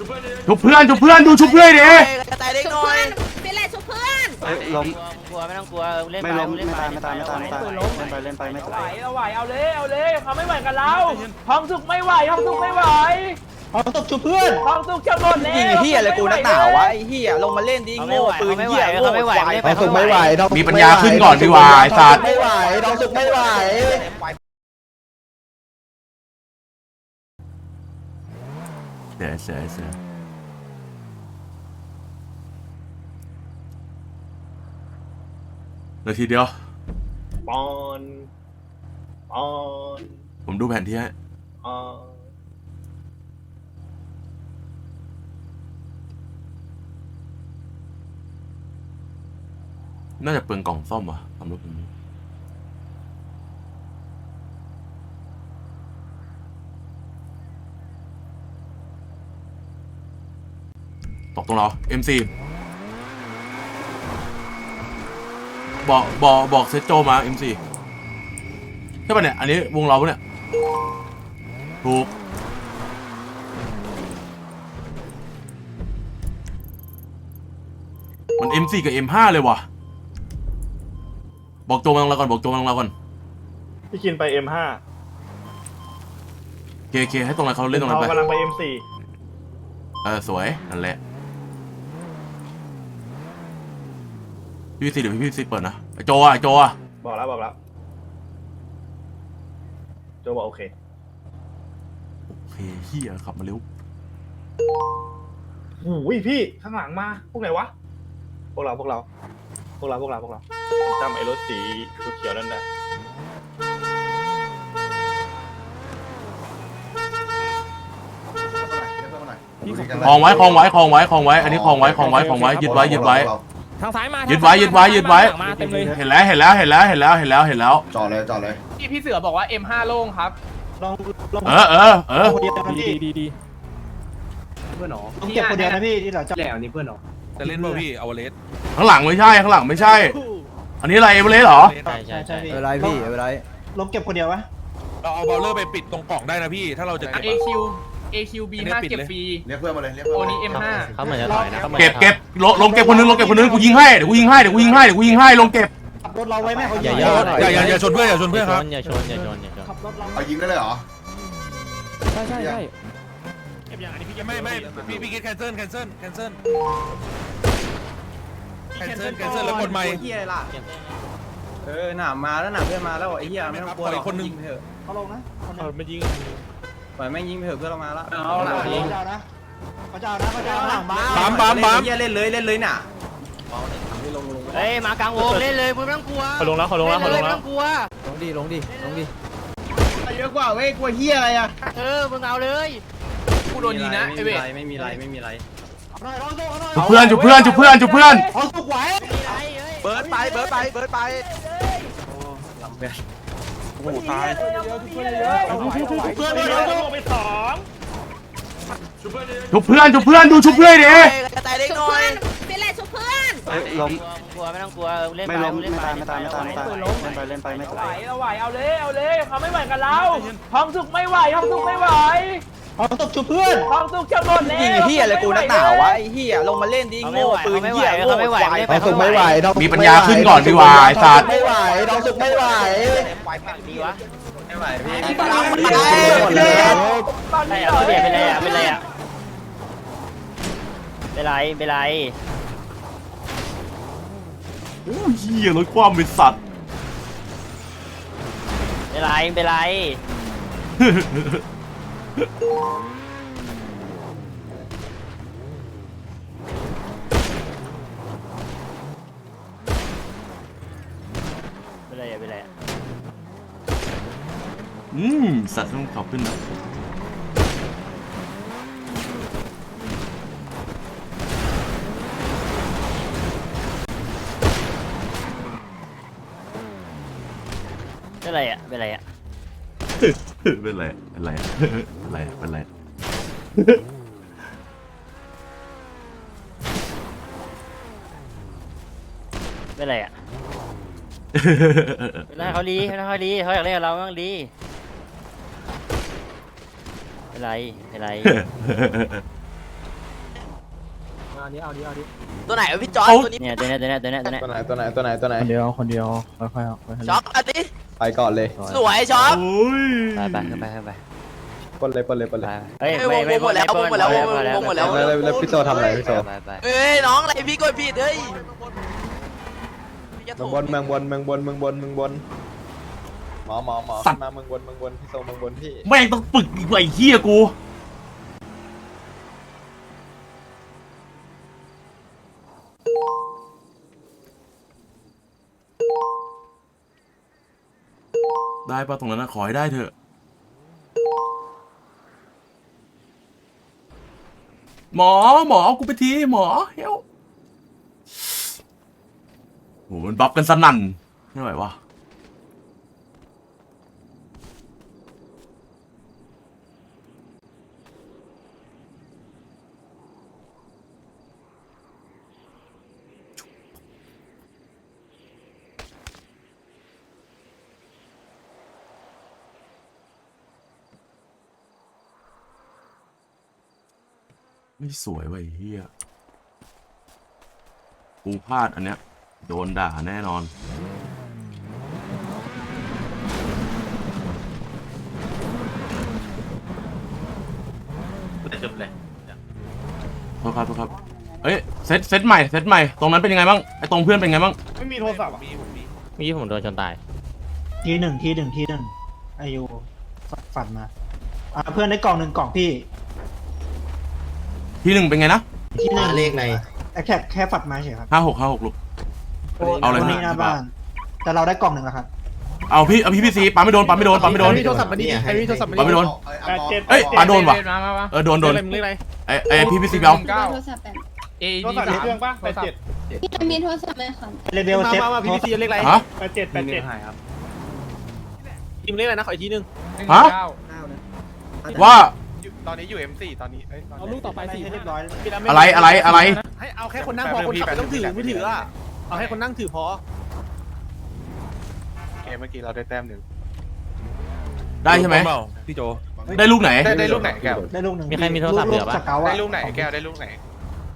ชุบเพื่อนชุบเพื่อนดูชุบเพื่อนดิกระต่ายเล็กน้อยเป็นไรชุบเพื่อนเอ้ยล้มกลัวไม่ต้องกลัวเล่นไม่ไปล้มเล่นไม่ไปตายไม่ตายไม่ตายไม่ตายเล่นไปเล่นไปไม่ไหวตายเราไหวเอาเลยเอาเลยเขาไม่ไหวกับเราห้องสุกไม่ไหวห้องสุกไม่ไหวเอาตบชุบเพื่อนห้องสุกจะหมดแล้วยิงไอ้เหี้ยอะไรกูนักหนาวะไอ้เหี้ยลงมาเล่นดิโง่ปืนเหี้ยโง่ควายเอาสุกไม่ไหวน้องมีปัญญาขึ้นก่อนดีกว่าไอ้สัตว์ไม่ไหวน้องสุกไม่ไหว เสียเสียเสียนาทีเดียว ปอนปอนผมดูแผนที่ให้ปอนน่าจะเปลืองกล่องซ่อมว่ะสำรถผม ตกตรงเรา MC บอกบอกบอกเซตโจมา MC ใช่ป่ะเนี่ย อันนี้วงเราปะเนี่ย ถูก มัน M4 กับ M5 เลยว่ะ บอกโจมังเราก่อน บอกโจมังเราก่อนพี่กินไป M5 เคเคให้ตรงนั้นเขาเล่นตรงนั้นเขาไป กำลังไป M4 เออ สวย นั่นแหละ พี่พีซีเดี๋ยวพี่พีซีเปิดนะไอโจอะไอโจอะบอกแล้วบอกแล้วโจบอกโอเค โอเคเฮียขับมาเร็วหูยพี่ข้างหลังมา พวกไหนวะ พวกเราพวกเรา พวกเราพวกเราพวกเราจำไอ้รถสีเขียวๆนั่นได้คลองไว้คลองไว้คลองไว้คลองไว้ อันนี้คลองไว้คลองไว้คลองไว้ยึดไว้ยึดไว้ ทางซ้ายมายึดไว้ยึดไว้ยึดไว้ มาเต็มเลยเห็นแล้วเห็นแล้วเห็นแล้วเห็นแล้วเห็นแล้วเห็นแล้ว จอดเลยจอดเลยพี่พี่เสือบอกว่า M5 โล่งครับลองลองเออเออเออคนเดียวนะดีพี่ดีดีดีต้องเก็บคนเดียวนะพี่ที่เหลือจับจะเล่นเปล่าพี่เอาเลสข้างหลังไม่ใช่ข้างหลังไม่ใช่ อันนี้อะไรเอเวอเรสต์เหรอใช่ใช่ใช่ใช่พี่เออไรพี่เออไรลงเก็บคนเดียววะเราเอาบอลเลอร์ไปปิดตรงกล่องได้นะพี่ ถ้าเราจะเก็บ AQ AQ B5 เก็บฟรีเรียกเพื่อนมาเลยเรียกโอเพื่อนมานี้เลย M5 เขาเหมือนจะถอยนะเขาเหมือนเก็บเก็บลงลงเก็บคนนึงลงเก็บคนนึงกูยิงให้เดี๋ยวกูยิงให้เดี๋ยวกูยิงให้เดี๋ยวกูยิงให้ลงเก็บขับรถเราไว้แม่เขาอย่ายิย่งออย่าอย่าอย่าชนเพื่อนอย่าชนเพื่อนครับอย่าชนอย่าชนอย่าชนขับรถเราเอายิงได้เลยเหรอใช่ใช่ใช่ไม่ไม่พี่พี่คิดแคนเซิลแคนเซิลแคนเซิลแคนเซิลแคนเซิลแล้วกดใหม่เฮียล่ะเออหนามมาแล้วหนามเพื่อนมาแล้วไอ้เหี้ยไม่ต้องกลัวหรอกคนหนึ่งยิงไปเถอะเขาลงนะคนนึงไม่ยิง ปล่อยแม่งยิงไปเถอะเพื่อนเรามาแล้วเขาจะเอานะเขาจะเอานะเขาจะเอานะปั๊มปั๊มปั๊มเหี้ยเล่นเลยเล่นเลยน่ะเฮ้ยมากลางวงเล่นเลยมึงไม่ต้องกลัวเขาลงแล้วเขาลงแล้วเขาลงไม่แล้วต้องกลัวลงดิลงดิลงดิเยอะกว่าเว้ยกลัวเฮียอะไรอะเออมึงเอาเลยกูโดนยิงนะไอเวทไม่มีไรไม่มีไรหน่อยลองดูหน่อยจุบเพื่อนจุบเพื่อนจุบเพื่อนจุบเพื่อนเอาสุกไหวเบิร์ดไปเบิร์ดไปเบิร์ดไป โอ้ตายเพื่อนเพื่อนไปสองจุบเพื่อนจุบเพื่อนดูชุบเพื่อนดิกระต่ายเล็กชุบน้อเพื่ยอนเป็นไรชุบเพื่อนเอ้ยล้มกลัวไม่ต้องกลัวเล่นไม่ไปล้มเล่นไม่ไปตายไม่ตายไม่ตายไม่ตายเล่นไปเล่นไปไม่ไหวตายเราไหวเอาเลยเอาเลยเขาไม่ไหวกับเราห้องสุกไม่ไหวห้องสุกไม่ไหว เอาตบชุบเพื่อนห้องสุกจะหมดแล้วยิงไอ้เหี้ยอะไรกูนักหนาวะไอ้เหี้ยลงมาเล่นดิโง่ปืนเหี้ยโง่ควายเอาสุกไม่ไหวน้องมีปัญญาขึ้นก่อนดีกว่าไอ้สัตว์ไม่ไหวน้องสุกไม่ไหวดีวะไม่ไหวพี่หมดแล้วตอนไม่นี้เอาเปลี่ยนเป็นไรอะเป็นไรอะเป็นไรเป็นไรโอ้ยเฮียรถความเป็นสัตว์เป็นไรเป็นไร เป็นไรอะเป็นไรอะอืม สัตว์ต้องขับขึ้นนะเป็นไรอะเป็นไรอะ เป็นไรเป็นไรเป็นไรเป็นไรเป็นไรอะเป็นไรเขาดีเป็นไรเขาดีเขาอยากเล่นกับเราบ้างดีเป็นไรเป็นไรนี้เอาดิเอาดิตัวไหนวะพี่จอร์เขาตัวนี้เนี่ยตัวเนี้ยตัวเนี้ยตัวเนี้ยตัวเนี้ยตัวไหนตัวไหนตัวไหนตัวไหนคนเดียวคนเดียวค่อยๆเอาค่อยๆช็อกอันนี้ ไปก่อนเลยสวยช็อกโอ้ยไปไปขึ้นไปขึ้นไปปนเลยปนเลยปนเลยเฮ้ยไม่ไม่หมดแล้ววงหมดแล้ววงวงหมดแล้วแล้วแล้วแล้วพี่โซทำอะไรพี่โซเฮ้ยน้องอะไรพี่กดผิดเฮ้ยเมืองบนเมืองบนเมืองบนเมืองบนเมืองบนหมอหมอหมอมาเมืองบนเมืองบนพี่โซเมืองบนพี่แม่งต้องฝึกอีกว่าไอ้เหี้ยกู ได้ป่ะตรงนั้นนะขอให้ได้เถอะ หมอหมอกูไปทีหมอเฮ้ยโหมันบัฟกันสนั่นไม่ไหววะ ไม่สวยว่ะไอ้เฮียกูพลาดอันเนี้ย โดนด่าแน่นอน จบเลยโทษครับโทษครับ เอ้ยเซตเซตใหม่เซตใหม่ ตรงนั้นเป็นยังไงบ้าง ไอ้ตรงเพื่อนเป็นยังไงบ้าง ไม่มีโทรศัพท์อะเมื่อกี้ผมโดนจนตาย ทีหนึ่งทีหนึ่งทีหนึ่งอายุฝันมาอ่าเพื่อนได้กล่องหนึ่งกล่องพี่ ที่หนึ่งเป็นไงนะที่หนึ่งเลขในแค่แค่ฝัดมาเฉยครับห้าหกห้าหกลูก เอาเลยคนนี้หน้าบ้าน แต่เราได้กล่องหนึ่งแล้วครับ เอาพี่เอาพี่พี่ซีปั๊มไม่โดนปั๊มไม่โดนปั๊มไม่โดน ใครมีโทรศัพท์มาดิใครมีโทรศัพท์มาดิปั๊มไม่โดน แปดเจ็ดเอ้ยปาโดนว่ะ มามามาเออโดนโดนเรื่องอะไร ไอ้ไอ้พี่พี่ซีไปเอาเก้า โทรศัพท์แบบเอโทรศัพท์ในเครื่องปะแปดเจ็ดพี่มีโทรศัพท์ไหมคะเลเวลมาเซ็ตมามาพีพีซีเล็กไรฮะ แปดเจ็ดแปดเจ็ดทีมเล็กอะไรนะขออีกทีนึงฮะ ว่าต อนนี้อยู่ M4 ตอนนี้เอ้ยตอนเอานี้ลูกต่อไปสิเรียบร้อยอะไรอะไรอะไร ให้เอาแค่คนนั่งพอคนขับไม่ต้องถือไม่ถืออะเอาให้คนนั่งถือพอเกมเมื่อกี้เราได้แต้มหนึ่งได้ใช่ไหมพี่โจ ได้ลูกไหน ได้ได้ลูกไหนแก้วได้ลูกหนึ่งมีใครมีโทรศัพท์เหลือปะ สเกลได้อะลูกไหนแก้วได้ลูกไหน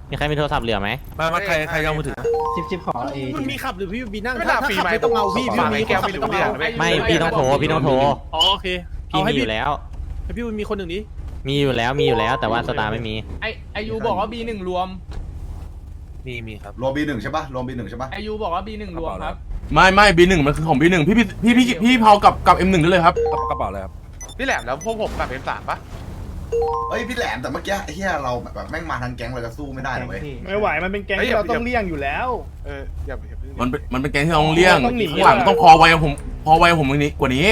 มีใครมีโทรศัพท์เหลือไหมมามาใครใครเอามือถือสิบสิบขอเอมันมีขับหรือพี่บีนั่งไม่ถ้าน่าถ้าฟรีขับไหมไม่ต้องเอาพี่พี่ฝากมีไอ้แก้วขับไม่ไม่รู้ต้องเอาเรื่องไม่พี่ต้องโทรพี่ต้องโทรอ๋อโอเคพี่มีอยู่แล้วให้พี่มีคนหนึ่งดิ มีอยู่แล้วมีอยู่แล้วแต่ว่าสตาร์ไม่มี ไอไอยูบอกว่าบีหนึ่งรวมมีมีครับ รวมบีหนึ่งใช่ปะรวมบีหนึ่งใช่ปะไอยูบอกว่าบีหนึ่งรวมครับ ไม่ไม่บีหนึ่งมันคือของบีหนึ่งพี่พี่พี่พี่พี่เผากับกับเอ็มหนึ่งได้เลยครับกระเป๋าเลยครับพี่แหลมแล้วพวกผมกับ M3 ปะเอ้ยพี่แหลมแต่เมื่อกี้ไอ้เหี้ยเราแบบแม่งมาทันแก๊งเลยก็สู้ไม่ได้นะเว้ยไม่ไหวมันเป็นแก๊งที่เราต้องเลี่ยงอยู่แล้ว เอออย่าอย่าเพิ่งมันเป็นมันเป็นแก๊งที่เราต้องเลี่ยงต้องหนีข้างหลังต้องพอไวกับผมพอไวกับผมกว่านี้กว่านี้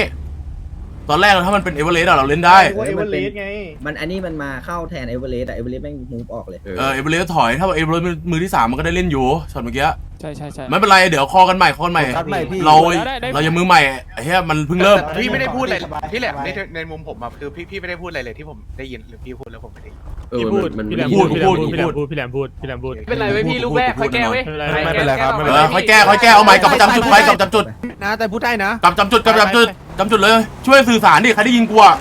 ตอนแรกถ้ามันเป็นเอเวอเรสต์อะเราเล่นได้ว่าเอเวอเรสต์ไง มันอันนี้มันมาเข้าแทนเอเวอเรสต์อะเอเวอเรสต์แม่งมูฟออกเลย เออเอเวอเรสต์ถอย ถ้าเอเวอเรสต์มือที่สามมันก็ได้เล่นอยู่ช็อตเมื่อกี้ใช่ใช่ใช่ไม่เป็นไรเดี๋ยวคอกันใหม่คอกันใหม่เราเรายังมือใหม่ไอ้เหี้ยมันเพิ่งเริ่ม แต่พี่ไม่ได้พูดอะไรพี่แหลมในในมุมผมอะคือพี่พี่ไม่ได้พูดอะไรเลยที่ผมได้ยินหรือพี่พูดแล้วผมไม่ได้ยินพี่พูดพี่แหลมพูดพูดพูดพี่แหลมพูดพี่แหลมพูดพี่แหลมพูด ไม่เป็นไรเว้ยพี่ลูกแรกค่อยแก้เว้ยไม่เป็นไรครับไม่เอเป็นไรอค่อยแก้ค่อยแก้เอาใหม่กลับประจำจุดไปกลับประจำจุด นะแต่พูดได้นะ กลับประจำจุดกลับประจำจุด จำจุดเลย ช่วยสื่อสารดิ ใครได้ยินกูอะ